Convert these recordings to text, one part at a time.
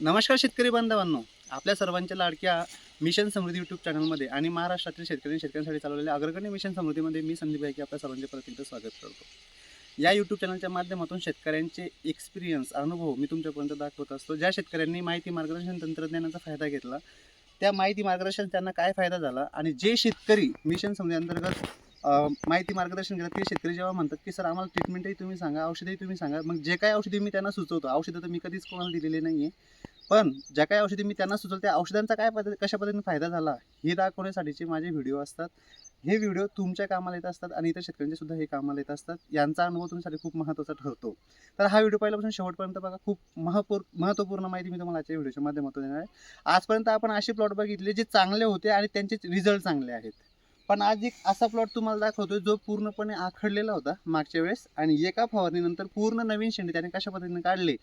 नमस्कार शेतकरी बांधवांनो. आपल्या सर्वांच्या लाडक्या मिशन समृद्धी यूट्यूब चॅनलमध्ये आणि महाराष्ट्रातील शेतकरी शेतकऱ्यांसाठी चालवलेल्या अग्रगण्य मिशन समृद्धीमध्ये मी संदीप की आपल्या सर्वांचे परत एकदा स्वागत करतो. या यूट्यूब चॅनलच्या माध्यमातून शेतकऱ्यांचे एक्सपिरियन्स अनुभव मी तुमच्यापर्यंत दाखवत असतो. ज्या शेतकऱ्यांनी माहिती मार्गदर्शन तंत्रज्ञानाचा फायदा घेतला त्या माहिती मार्गदर्शन त्यांना काय फायदा झाला आणि जे शेतकरी मिशन समृद्धी अंतर्गत माहिती मार्गदर्शन केलं ते शेतकरी जेव्हा म्हणतात की सर आम्हाला ट्रीटमेंटही तुम्ही सांगा औषधही तुम्ही सांगा. मग जे काही औषधी मी त्यांना सुचवतो औषधं तर मी कधीच कोणाला दिलेली नाही आहे पण ज्या काही औषधी मी त्यांना सुचवतो त्या औषधांचा काय पद्धती कशा पद्धतीने फायदा झाला हे दाखवण्यासाठीचे माझे व्हिडिओ असतात. हे व्हिडिओ तुमच्या कामाला येत असतात आणि इतर शेतकऱ्यांचे सुद्धा हे कामाला येत असतात. यांचा अनुभव तुमच्यासाठी खूप महत्त्वाचा ठरतो. तर हा व्हिडिओ पहिल्यापासून शेवटपर्यंत बघा खूप महपूर महत्त्वपूर्ण माहिती मी तुम्हाला आजच्या व्हिडिओच्या माध्यमातून देणार आहे. आजपर्यंत आपण असे प्लॉट बघितले जे चांगले होते आणि त्यांचे रिझल्ट चांगले आहेत. पण आज एक असा प्लॉट तुम्हाला दाखवतोय जो पूर्णपणे आखडलेला होता मागच्या वेळेस. आणि एका फवारणीनंतर पूर्ण नवीन शेंडे त्याने कशा पद्धतीने काढले?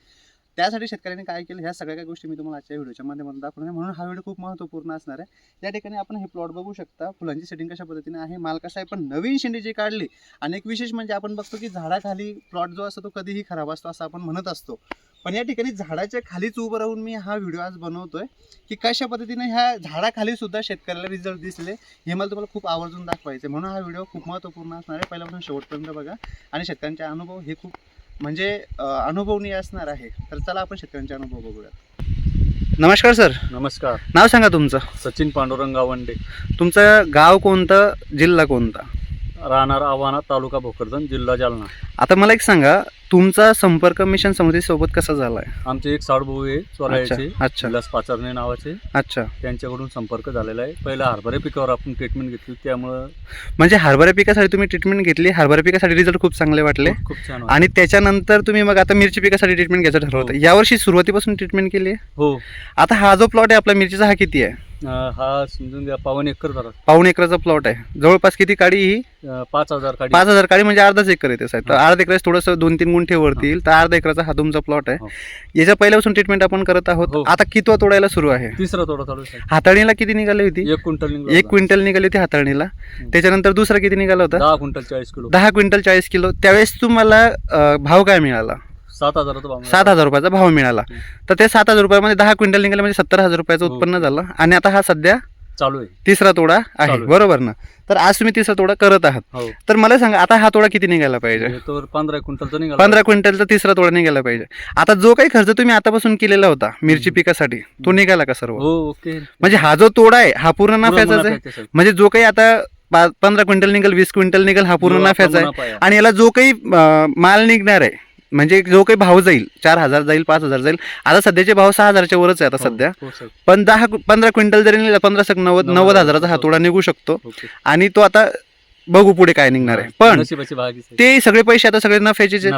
त्यासाठी शेतकऱ्यांनी काय केलं ह्या सगळ्या काही गोष्टी मी तुम्हाला आजच्या व्हिडिओच्या माध्यमातून दाखवणार आहे. म्हणून हा व्हिडिओ खूप महत्त्वपूर्ण असणार आहे. या ठिकाणी आपण हे प्लॉट बघू शकता फुलांची सेटिंग कशा पद्धतीने आहे माल कसा आहे पण नवीन शेंडी जी काढली आणि एक विशेष म्हणजे आपण बघतो की झाडाखाली प्लॉट जो असतो तो कधीही खराब असतो असं आपण म्हणत असतो. पण या ठिकाणी झाडाच्या खालीच उभं राहून मी हा व्हिडिओ आज बनवतोय की कशा पद्धतीने ह्या झाडाखाली सुद्धा शेतकऱ्याला रिझल्ट दिसले हे मला तुम्हाला खूप आवर्जून दाखवायचं म्हणून हा व्हिडिओ खूप महत्त्वपूर्ण असणार आहे. पहिल्यापासून शेवटपर्यंत बघा आणि शेतकऱ्यांचे अनुभव हे खूप म्हणजे अं, अनुभवनीय असणार आहे. तर चला आपण शेतकऱ्यांचे अनुभव बघूयात. नमस्कार सर. नमस्कार. नाव सांगा तुमचं. सचिन पांडुरंग गावंडे. तुमचं गाव कोणतं जिल्हा कोणता? राहणार आव्हाना तालुका भोकरदन जिल्हा जालना. आता मला एक सांगा तुमचा संपर्क मिशन समिती सोबत कसा झाला आहे आमचे एक साडभाऊ आहे चोरायचे अच्छा विलास पाचारणे नावाचे. अच्छा. त्यांच्याकडून संपर्क झालेला आहे. पहिला हरभरे पिकावर आपण ट्रीटमेंट घेतली त्यामुळं म्हणजे हरभरा पिकासाठी तुम्ही ट्रीटमेंट घेतली हरभरा पिकासाठी रिझल्ट खूप चांगले वाटले. खूप- खूप छान वाटलं. आणि त्याच्यानंतर तुम्ही मग आता मिरची पिकासाठी ट्रीटमेंट घ्यायचं ठरवलं. हो. यावर्षी सुरुवातीपासून ट्रीटमेंट केली आहे? हो. आता हा जो प्लॉट आहे आपला मिरचीचा हा किती आहे? हा समजून घ्या पावन एकर झाला. पाऊण एकराचा प्लॉट आहे. जवळपास किती काडी ही? अं, पाच हजार काढी पाच हजार काडी म्हणजे अर्धाच एकर येते साहेब. तर हा. अर्धा एकराच थोडंसं दोन तीन गुंठे वरती येईल तर अर्धा एकराचा हा तुमचा प्लॉट हो. आहे याच्या पहिल्यापासून ट्रीटमेंट आपण करत आहोत. हो. आता कितवा तोडायला सुरू आहे? तिसरा थोडा चालू आहे हाताळणीला किती निघाली होती? एक क्विंटल निघाला. एक होता. क्विंटल निघाली होती हाताळणीला. त्याच्यानंतर दुसरा किती निघाला होता? दहा क्विंटल चाळीस किलो. दहा क्विंटल चाळीस किलो. त्यावेळेस तुम्हाला अं, भाव काय मिळाला? सात हजाराचा भाव मिळाला. सात हजार रुपयाचा भाव मिळाला. तर ते सात हजार रुपयामध्ये दहा क्विंटल निघाले म्हणजे सत्तर हजार रुपयाचं हो. उत्पन्न झालं. आणि आता हा सध्या चालू आहे. तिसरा तोडा आहे. चालू आहे. बरोबर ना? तर आज तुम्ही तिसरा तोडा करत आहात. हो. तर मला सांगा आता हा तोडा किती निघायला पाहिजे? हे तर पंधरा क्विंटलचा निघाला. पंधरा क्विंटलचा तिसरा तोडा निघायला पाहिजे. आता जो काही खर्च तुम्ही आतापासून केलेला होता मिरची. पिकासाठी तो निघाला का सर्व? हो ओके. म्हणजे हा जो तोडा आहे हा पूर्ण नफ्याचाच आहे? नफ्याचा आहे. म्हणजे जो काही आता पा- पंधरा क्विंटल निघेल वीस क्विंटल निघेल हा पूर्ण नफ्याचा आहे. आणि याला जो काही अं, माल निघणार आहे म्हणजे जो काही भाव जाईल चार हजार जाईल पाच हजार जाईल आता सध्याचे भाव सहा हजारच्या वरच आहे आता हो, सध्या हो. पण दहा पंधरा क्विंटल जरी निघाला पंधरा नव्वद नव्वद नव्वद हजार हजाराचा हा हो. तोडा निघू शकतो. आणि तो आता बघू पुढे काय निघणार आहे पण नशिबाची भागीच आहे. ते सगळे पैसे आता सगळे नफ्याचे.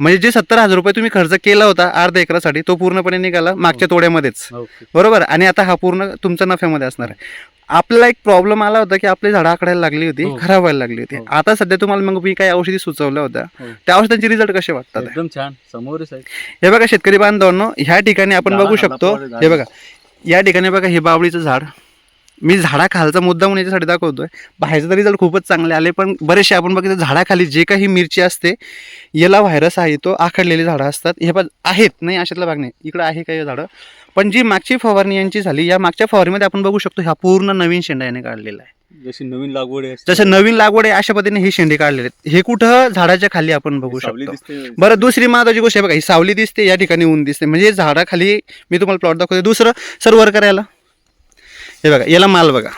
म्हणजे जे सत्तर हजार रुपये तुम्ही खर्च केला होता अर्ध्या एकरासाठी तो पूर्णपणे निघाला मागच्या तोड्यामध्येच ओके. बरोबर आणि आता हा पूर्ण तुमचा नफ्यामध्ये असणार आहे आपल्याला एक प्रॉब्लेम आला होता की आपली झाडं आकडायला लागली होती हो. खराब व्हायला लागली होती हो. आता सध्या तुम्हाला मग मी काही औषधी सुचवल्या होत्या हो. त्या औषधांचे रिझल्ट कसे वाटतात एकदम छान समोरच आहे हे बघा शेतकरी बांधवांनो ह्या ठिकाणी आपण बघू शकतो. हे बघा या ठिकाणी बघा हे बावळीचं झाड मी झाडाखालचा मुद्दा म्हणून याच्यासाठी दाखवतोय. बाहेरचे तर रिझल्ट खूपच चांगले आले पण बरेचसे आपण बघितलं झाडाखाली जे काही मिरची असते याला व्हायरस आहे तो आखडलेली झाडं असतात. हे पण आहेत नाही अशातला भाग नाही. इकडं आहे काही झाडं. पण जी मागची फवारणी यांची झाली या मागच्या फवारणीमध्ये आपण बघू शकतो ह्या पूर्ण नवीन शेंडा याने काढलेला आहे. जशी नवीन लागवड आहे जसं नवीन लागवड आहे अशा पद्धतीने हे शेंडे काढलेले आहेत. हे कुठं? झाडाच्या खाली आपण बघू शकतो. बरं दुसरी महत्वाची गोष्ट आहे बघा ही सावली दिसते या ठिकाणी ऊन दिसते. म्हणजे झाडाखाली मी तुम्हाला प्लॉट दाखवते दुसरं सर वर करायला. हे बघा याला माल बघा.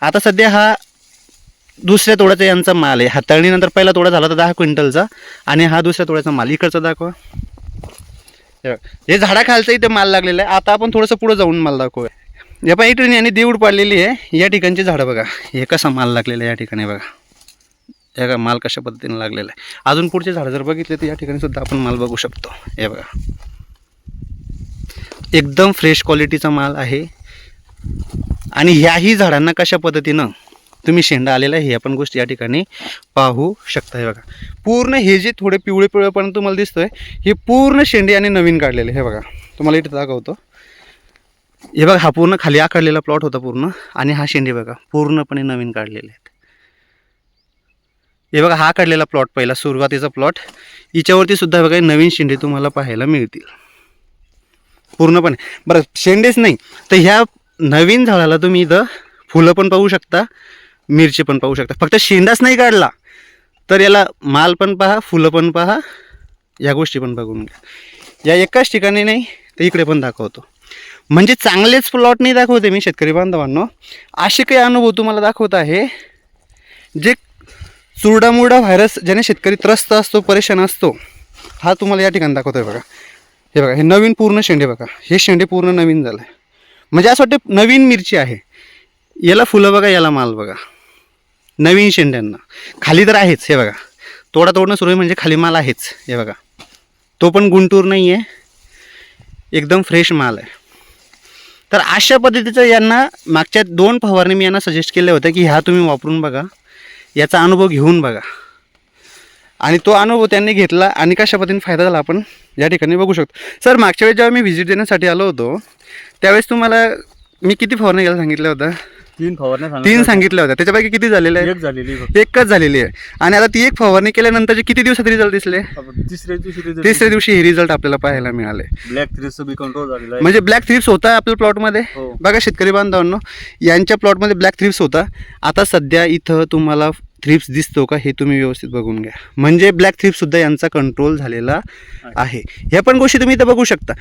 आता सध्या हा दुसऱ्या तोड्याचा यांचा माल आहे. हाताळणीनंतर पहिला तोडा झाला होता दहा क्विंटलचा आणि हा दुसऱ्या तोड्याचा माल. इकडचा दाखवा. हे बघा. हे झाडाखालचा इथे माल लागलेला आहे. आता आपण थोडंसं पुढं जाऊन माल दाखवूया. या पण इथे यांनी देऊड पाडलेली आहे. या ठिकाणची झाडं बघा. हे कसा माल लागलेला आहे या ठिकाणी बघा. हे बघा माल कशा पद्धतीने लागलेला आहे. अजून पुढचे झाडं जर बघितले तर या ठिकाणी सुद्धा आपण माल बघू शकतो. हे बघा. एकदम फ्रेश क्वालिटीचा माल आहे. आणि ह्याही झाडांना कशा पद्धतीनं तुम्ही शेंडा आलेला आहे हे आपण गोष्टी या ठिकाणी पाहू शकता. हे बघा पूर्ण हे जे थोडे पिवळे पिवळेपर्यंत तुम्हाला दिसतोय हे पूर्ण शेंडे आणि नवीन काढलेले. हे बघा तुम्हाला इथे दाखवतो. हे बघा हा पूर्ण खाली आखडलेला प्लॉट होता पूर्ण आणि हा शेंडे बघा पूर्णपणे नवीन काढलेले आहेत. हे बघा हा काढलेला प्लॉट पहिला सुरुवातीचा प्लॉट हिच्यावरती सुद्धा बघा नवीन शेंडे तुम्हाला पाहायला मिळतील. पूर्णपणे. बरं शेंडेच नाही. तर ह्या नवीन झाडाला तुम्ही इथं फुलं पण पाहू शकता मिरची पण पाहू शकता. फक्त शेंडाच नाही काढला तर याला माल पण पहा फुलं पण पहा या गोष्टी पण बघून घ्या. या एकाच ठिकाणी नाही तर इकडे पण दाखवतो. म्हणजे चांगलेच प्लॉट नाही दाखवते मी शेतकरी बांधवांनो. असे काही अनुभव तुम्हाला दाखवत आहे जे चुरडामुरडा व्हायरस ज्याने शेतकरी त्रस्त असतो परेशान असतो हा तुम्हाला या ठिकाणी दाखवतोय बघा. हे बघा हे नवीन पूर्ण शेंडे बघा. हे शेंडे पूर्ण नवीन झालं आहे म्हणजे असं वाटतं नवीन मिरची आहे. याला फुलं बघा याला माल बघा. नवीन शेंड्यांना. खाली तर आहेच हे बघा. तोडा तोडणं सुरू आहे म्हणजे खाली माल आहेच हे बघा. तो पण गुंटूर नाही आहे एकदम फ्रेश माल आहे. तर अशा पद्धतीचं यांना मागच्या दोन फवारणी मी यांना सजेस्ट केल्या होत्या की ह्या तुम्ही वापरून बघा. याचा अनुभव घेऊन बघा. आणि तो अनुभव त्यांनी घेतला आणि कशा पद्धतीने फायदा झाला आपण या ठिकाणी बघू शकतो. सर मागच्या वेळेस जेव्हा मी व्हिजिट देण्यासाठी आलो होतो त्यावेळेस तुम्हाला मी किती फवारणी घ्यायला सांगितलं होतं तीन फवारण्या तीन सांगितल्या. होत्या. त्याच्यापैकी किती झालेले आहे एक झालेली. एकच झालेली आहे. आणि आता ती एक फवारणी केल्यानंतरचे किती दिवसात रिझल्ट दिसले? तिसऱ्या दिवशी तिसऱ्या दिवशी हे रिझल्ट आपल्याला पाहायला मिळाले. ब्लॅक थ्रीचं बी कंट्रोल झालेलं म्हणजे ब्लॅक थ्रिप्स होता आपल्या प्लॉटमध्ये हो. बघा शेतकरी बांधवांनो यांच्या प्लॉटमध्ये ब्लॅक थ्रिप्स होता. आता सध्या इथं तुम्हाला थ्रिप्स दिसतो का हे तुम्ही व्यवस्थित बघून घ्या. म्हणजे ब्लॅक थ्रिप्ससुद्धा यांचा कंट्रोल झालेला आहे. ह्या पण गोष्टी तुम्ही इथं बघू शकता.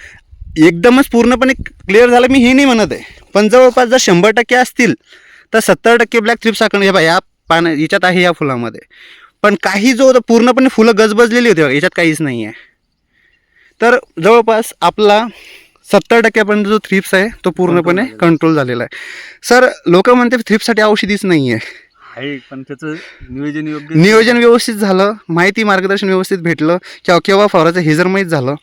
एकदमच पूर्णपणे क्लिअर झालं मी हे नाही म्हणत आहे. पण जवळपास जर शंभर टक्के असतील तर सत्तर टक्के ब्लॅक थ्रिप्स आपण हे बघा या पानं याच्यात आहे या फुलामध्ये. पण काही जो होता पूर्णपणे फुलं गजबजलेली होती बघा याच्यात काहीच नाही आहे. तर जवळपास आपला सत्तर टक्क्यापर्यंत जो थ्रिप्स आहे तो पूर्णपणे. कंट्रोल झालेला आहे. सर लोक म्हणते थ्रिप्ससाठी औषधीच नाही आहे आहे पण त्याचं नियोजन योग्य नियोजन व्यवस्थित झालं माहिती मार्गदर्शन व्यवस्थित भेटलं किंवा केव्हा फवाराचं हे जर माहीत झालं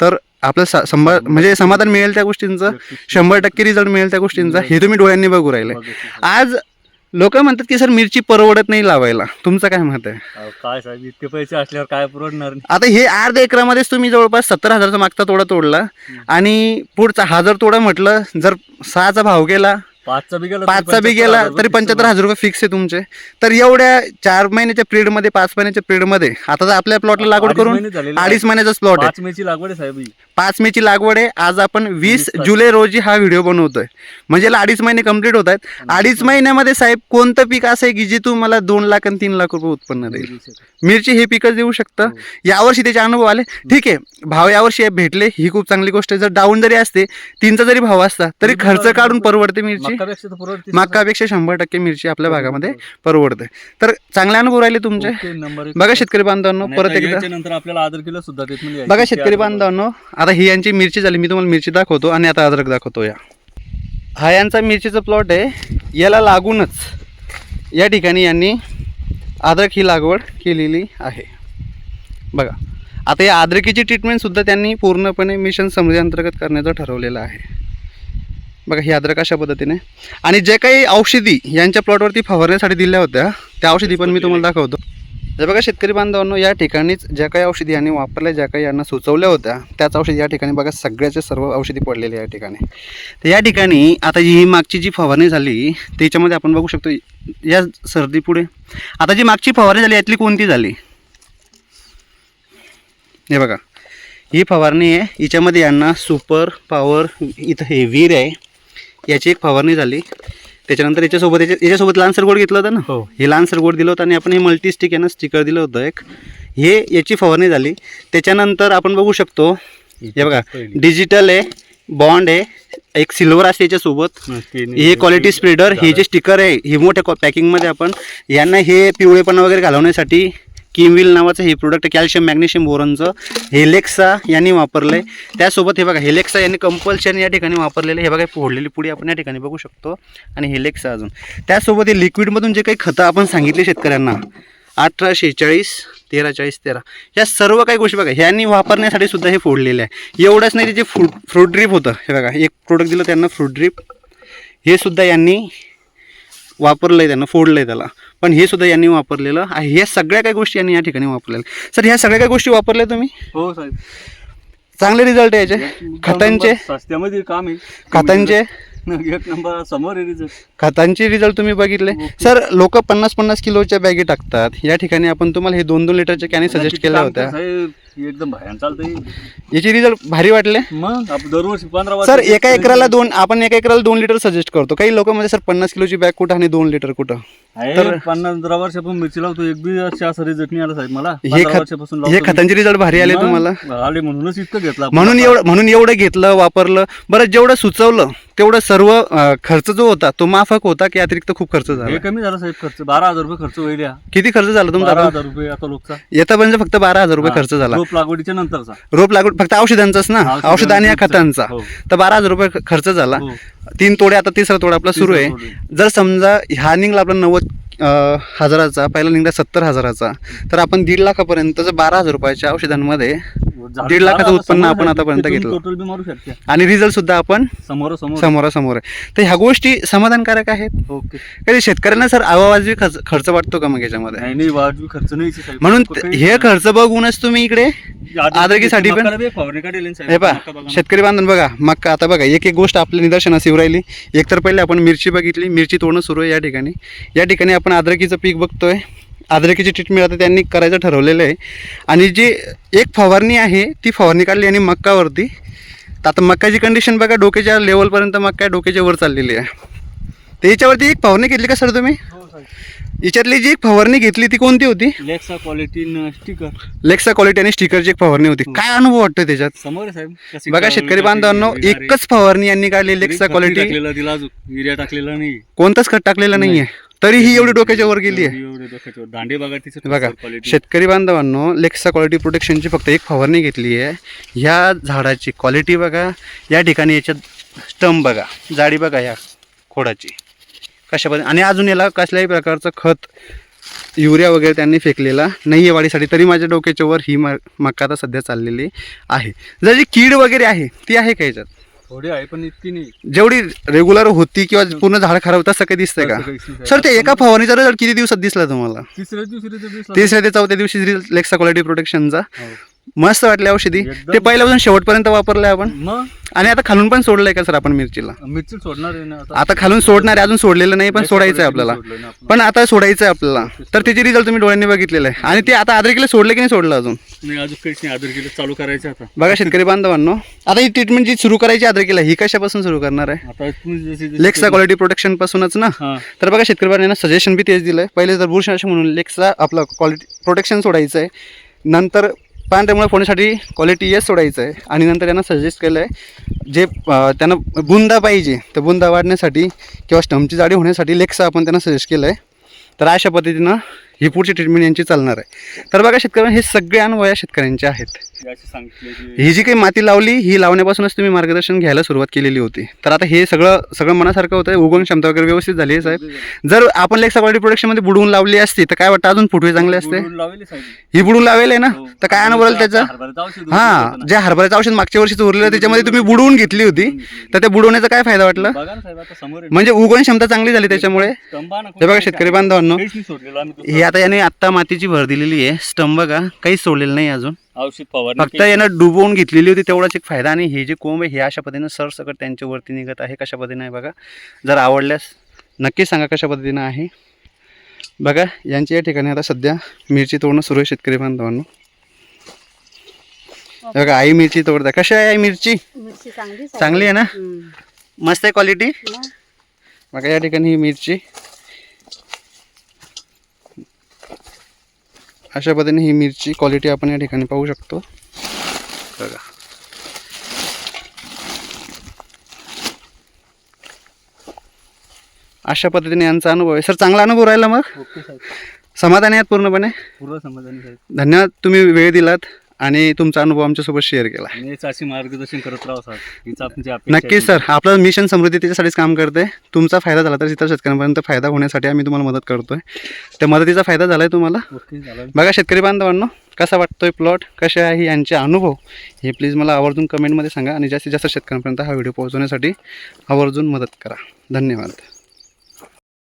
तर आपलं सा संभा म्हणजे समाधान मिळेल त्या गोष्टींचं शंभर टक्के रिझल्ट मिळेल त्या गोष्टींचा. हे तुम्ही डोळ्यांनी बघू राहिले. आज लोक म्हणतात की सर मिरची परवडत नाही लावायला. तुमचं काय मत आहे? अहो, काय साहेब इतके पैसे असल्यावर काय परवडणार? नाही आता हे अर्ध्या एकरामध्येच तुम्ही जवळपास सत्तर हजारचा मागचा तोडा तोडला. आणि पुढचा हजार तोडा म्हटलं जर सहाचा भाव गेला पाचचा बी गेला पाचचा बी गेला तरी पंच्याहत्तर हजार रुपये फिक्स आहे तुमचे. तर एवढ्या चार महिन्याच्या पिरियडमध्ये पाच महिन्याच्या पिरियडमध्ये आता तर आपल्या प्लॉटला लागवड करून अडीच महिन्याचाच प्लॉट आहे. पाच मेची लागवड आहे साहेब ही. पाच मेची लागवड आहे. आज आपण वीस. जुलै रोजी हा व्हिडिओ बनवतोय. म्हणजे याला अडीच महिने कंप्लीट होत आहेत. अडीच महिन्यामध्ये साहेब कोणतं पीक असं आहे की जे तुम्हाला दोन लाख आणि तीन लाख रुपये उत्पन्न देईल मिरची हे पिकच देऊ शकतं. हो. यावर्षी त्याचे अनुभव आले. ठीक आहे. भाव यावर्षी भेटले. ही खूप चांगली गोष्ट आहे. जर डाऊन जरी असते तीनचा जरी भाव असता तरी खर्च. काढून परवडते मिरची. परवडते मक्कापेक्षा शंभर टक्के मिरची आपल्या भागामध्ये परवडते. तर चांगले अनुभव राहिले तुमचे. बघा शेतकरी बांधवांनो परत एकदा. आपल्याला आदर केलं सुद्धा बघा शेतकरी बांधवांनो आता ही यांची मिरची झाली. मी तुम्हाला मिरची दाखवतो आणि आता अद्रक दाखवतो या. हा यांचा मिरचीचा प्लॉट आहे. याला लागूनच या ठिकाणी यांनी अद्रक ही लागवड केलेली आहे. बघा. आता या अद्रकीची ट्रीटमेंटसुद्धा त्यांनी पूर्णपणे मिशन समृद्धी अंतर्गत करण्याचं ठरवलेलं आहे. बघा ही अद्रक अशा पद्धतीने. आणि जे काही औषधी यांच्या प्लॉटवरती फवारण्यासाठी दिल्या होत्या त्या औषधी पण मी तुम्हाला दाखवतो. हे बघा शेतकरी बांधवांनो या ठिकाणीच ज्या काही औषधी यांनी वापरल्या ज्या काही यांना सुचवल्या होत्या त्याच औषधी या ठिकाणी बघा सगळ्याचे सर्व औषधी पडलेले या ठिकाणी. तर या ठिकाणी आता जी ही मागची जी फवारणी झाली त्याच्यामध्ये आपण बघू शकतो या सर्दी पुढे. आता जी मागची फवारणी झाली यातली कोणती झाली? हे बघा ही फवारणी आहे. हिच्यामध्ये यांना सुपर पॉवर इथं हे वीर आहे. याची एक फवारणी झाली. त्याच्यानंतर याच्यासोबत याच्या याच्यासोबत लान्सर गोड घेतलं होतं ना? हो. हे लान्सर गोड दिलं होतं आणि आपण हे मल्टी स्टिक यांना स्टिकर दिलं होतं एक. हे याची फवारणी झाली. त्याच्यानंतर आपण बघू शकतो हे बघा. डिजिटल आहे. बॉन्ड आहे एक सिल्वर असते याच्यासोबत. हं, हे क्वालिटी स्प्रेडर हे जे स्टिकर आहे हे मोठ्या पॅकिंगमध्ये आपण यांना हे पिवळेपणा वगैरे घालवण्यासाठी किमविल नावाचं हे प्रोडक्ट कॅल्शियम मॅग्नेशियम बोरनचं हेलेक्सा यांनी वापरलं आहे त्यासोबत हे बघा हेलेक्सा यांनी कंपल्शन या ठिकाणी वापरलेलं आहे. हे बघा फोडलेली पुडी आपण या ठिकाणी बघू शकतो. आणि हेलेक्सा अजून. त्यासोबत हे लिक्विडमधून जे काही खतं आपण सांगितले शेतकऱ्यांना अठरा चाळीस तेरा चाळीस तेरा या सर्व काही गोष्टी बघा ह्यांनी वापरण्यासाठी सुद्धा हे फोडलेले आहे. एवढंच नाही जे फ्रूट फ्रूट ड्रीप होतं. हे बघा एक प्रोडक्ट दिलं त्यांना फ्रूट ड्रीप हे सुद्धा यांनी वापरलं आहे त्यांना फोडलं आहे त्याला. पण हे सुद्धा यांनी वापरलेलं आहे. ह्या सगळ्या काही गोष्टी यांनी या ठिकाणी वापरलेल्या सर ह्या सगळ्या काही गोष्टी वापरल्या तुम्ही? हो साहेब. चांगले रिझल्ट आहे याचे. खतांचे? काम आहे. खतांचे? एक नंबर समोर आहे result. खतांचे रिझल्ट तुम्ही बघितले. सर लोक पन्नास पन्नास किलोच्या बॅगी टाकतात. या ठिकाणी आपण तुम्हाला हे दोन दोन लिटरच्या कॅने सजेस्ट केल्या होत्या. साहेब एकदम चालतंय. याचे रिझल्ट भारी वाटले? मग आपण दरवर्षी पंधरा सर एका एकराला दोन आपण एका एकराला दोन लिटर सजेस्ट करतो. काही लोक म्हणजे सर पन्नास किलोची बॅग कुठं आणि दोन लिटर कुठं? तर- पन्नास पंधरा वर्षापासून मिरची लावतो. एक बी अशी असं रिझल्ट नाही आला साहेब मला. हे खत वर्षापासून हे. खतांचे रिझल्ट भारी आले तुम्हाला? आले म्हणूनच इतकं घेतलं. म्हणून एवढं म्हणून एवढं घेतलं वापरलं. बरं जेवढं सुचवलं तेवढं सर्व अं, खर्च जो होता तो माफक होता की अतिरिक्त खूप खर्च हे झाला कमी झाला साहेब खर्च. बारा हजार रुपये खर्च होईल या. किती खर्च झाला बारा तुमचा हजार रुपये आता लोकचा. येतापर्यंत फक्त बारा हजार रुपये खर्च झाला. रोप लागवडीच्या नंतरचा रोप लागवड फक्त औषधांचाच ना औषध आणि. खतांचा हो. तर बारा हजार रुपये खर्च झाला हो. तीन तोडे आता तिसरा तोडा आपला सुरू आहे. जर समजा ह्या निघला आपला नव्वद हजाराचा पहिला निघला सत्तर हजाराचा तर आपण दीड लाखापर्यंत जर बारा हजार रुपयाच्या औषधांमध्ये दीड लाखाचं उत्पन्न आपण. आतापर्यंत घेतलं. आणि रिझल्ट सुद्धा आपण समोर समोर. समोरासमोर आहे. तर ह्या गोष्टी समाधानकारक आहेत. ओके. शेतकऱ्यांना सर अवावाजवी खर्च खर्च वाटतो का मग याच्यामध्ये? वाजवी खर्च नाही म्हणून हे खर्च बघूनच तुम्ही इकडे आदरकीसाठी पण-. हे ना. शेतकरी बांधून बघा मग आता बघा एक एक गोष्ट आपल्या निदर्शनास येऊ राहिली. एक तर पहिले आपण मिरची बघितली मिरची तोडणं सुरू आहे या ठिकाणी. या ठिकाणी आपण अद्रकीचं पीक बघतोय. अद्रकीची ट्रीटमेंट आता त्यांनी करायचं ठरवलेलं आहे. आणि जी एक फवारणी आहे ती फवारणी काढली आणि मक्कावरती. तर आता मक्काची कंडिशन बघा डोक्याच्या लेवलपर्यंत मक्का डोक्याच्या वर चाललेली आहे. तर याच्यावरती एक फवारणी घेतली का सर तुम्ही? हो. याच्यातली जी एक फवारणी घेतली ती कोणती होती? Lexa quality sticker Lexa quality आणि स्टिकरची एक फवारणी होती. काय अनुभव वाटतो त्याच्यात? समोर साहेब. बघा शेतकरी बांधवांनो. एकच फवारणी यांनी काढली लेक्सा क्वालिटी टाकलेला युरिया टाकलेला नाही. कोणताच खत टाकलेलं नाहीये. तरीही एवढी डोक्याच्या वर गेली आहे एवढे डोक्याच्या वर. दांडे बघा तिचं बघा क्वालिटी शेतकरी बांधवांनो लेक्सा क्वालिटी प्रोटेक्शनची फक्त एक फवारणी घेतली आहे. ह्या झाडाची क्वालिटी बघा या ठिकाणी याच्यात स्टंप बघा जाडी बघा ह्या खोडाची. कशा पद्धती आणि अजून याला कसल्याही प्रकारचं खत युरिया वगैरे त्यांनी फेकलेला नाही आहे वाढीसाठी तरी माझ्या डोक्याच्या वर ही म मका आता सध्या चाललेली आहे. जर जी कीड वगैरे आहे ती आहे का याच्यात? थोडी आहे पण इतकी नाही जेवढी रेग्युलर होती किंवा पूर्ण झाड खराब होतं असं काही दिसतंय का काहीच नाही. सर ते एका फवारणीचा रिझल्ट किती दिवसात दिसला तुम्हाला तिसऱ्या दिवशी दिसला. तिसऱ्या ते चौथ्या दिवशी लेक्सा क्वालिटी प्रोटेक्शनचा हो. मस्त वाटली औषधी. एकदम. ते पहिल्यापासून शेवटपर्यंत वापरलंय आपण. मग? आणि आता खालून पण सोडलंय का सर आपण मिरचीला? मिरची सोडणार आहे ना आता? आता खालून सोडणार आहे अजून सोडलेलं नाही पण सोडायचं आहे आपल्याला. सोडलंय ना आपण. पण आता सोडायचं आहे आपल्याला तर त्याचे रिझल्ट तुम्ही डोळ्यांनी बघितलेलं आहे. आणि ते आता आदर किलो सोडले की नाही सोडलं अजून? नाही अजून काहीच नाही आदर केलं चालू करायचं आता. बघा शेतकरी बांधवांनो आता ही ट्रीटमेंट जी सुरू करायची आदर केला ही कशापासून सुरू करणार आहे? आता तुम्ही जशी जशी- लेक्सा क्वालिटी प्रोटेक्शन पासूनच ना? हा. तर बघा शेतकरी बांधवांना सजेशन बी तेच दिलं आहे पहिले तर बुरशाशी म्हणून लेक्सचा आपलं क्वालिटी प्रोटेक्शन सोडायचं आहे नंतर पांढऱ्यामुळे फोडण्यासाठी क्वालिटी येस सोडायचं आहे आणि नंतर यांना सजेस्ट केलं आहे जे त्यांना बुंदा पाहिजे तर बुंदा वाढण्यासाठी किंवा स्टमची जाडी होण्यासाठी लेक्सा आपण त्यांना सजेस्ट केलं आहे तर अशा पद्धतीनं ही पुढची ट्रीटमेंट यांची चालणार आहे. तर बघा शेतकऱ्यांना हे सगळे अनुभव या शेतकऱ्यांचे आहेत. हे जी काही माती लावली ही लावण्यापासूनच तुम्ही मार्गदर्शन घ्यायला सुरुवात केलेली होती. तर आता हे सगळं सगळं मनासारखं होतं उगवण क्षमता वगैरे व्यवस्थित झाली आहे साहेब. जर आपण लेक्सा क्वालिटी प्रोडक्शनमध्ये बुडवून लावली असती तर काय वाटतं अजून फुटवे चांगले असते. ही बुडून लावेल आहे ना? हो. तर काय अनुभव त्याचा? हा ना. जे हरभऱ्याचं औषध मागच्या वर्षीच उरलेलं त्याच्यामध्ये तुम्ही बुडवून घेतली होती. तर त्या बुडवण्याचा काय फायदा वाटला. म्हणजे उगवण क्षमता चांगली झाली त्याच्यामुळे? हे बघा शेतकरी बांधवांनो ही आता याने आत्ता मातीची भर दिलेली आहे. स्टंप बघा काहीच सोडलेलं नाही अजून. औषध फवारणी फक्त यानं डुबवून घेतलेली होती तेवढाच एक फायदा. आणि हे जे कोंब आहे हे अशा पद्धतीनं सरसकट त्यांच्या वरती निघत आहे. कशा पद्धतीने आहे बघा. जर आवडल्यास नक्की सांगा कशा पद्धतीनं आहे. बघा यांच्या या ठिकाणी आता सध्या मिरची तोडणं सुरू आहे शेतकरी बांधवांनो. हे बघा आई मिरची तोडता कशी आहे आई मिरची? मिरची चांगली आहे. चांगली आहे ना. मस्त आहे क्वालिटी बघा या ठिकाणी ही मिरची. अशा पद्धतीने ही मिरची क्वालिटी आपण या ठिकाणी पाहू शकतो. बघा. अशा पद्धतीने यांचा अनुभव आहे. सर चांगला अनुभव राहिला मग? समाधानी आहात पूर्णपणे? पूर्ण समाधानी धन्यवाद. तुम्ही वेळ दिलात. आणि तुमचा अनुभव आमच्यासोबत शेअर केला. आणि हेच अशी मार्गदर्शन करत राहा साहेब हीच आमची अपेक्षा नक्कीच आहे. सर. आपलं मिशन समृद्धी त्याच्यासाठीच काम करते तुमचा फायदा झाला तर इतर शेतकऱ्यांपर्यंत फायदा होण्यासाठी आम्ही तुम्हाला मदत करतोय. त्या मदतीचा फायदा झाला आहे तुम्हाला झालं. बघा शेतकरी बांधवांनो कसा वाटतोय प्लॉट कसे आहे यांचे अनुभव? हे प्लीज मला आवर्जून कमेंटमध्ये सांगा आणि जास्तीत जास्त शेतकऱ्यांपर्यंत हा व्हिडिओ पोहोचवण्यासाठी आवर्जून मदत करा. धन्यवाद.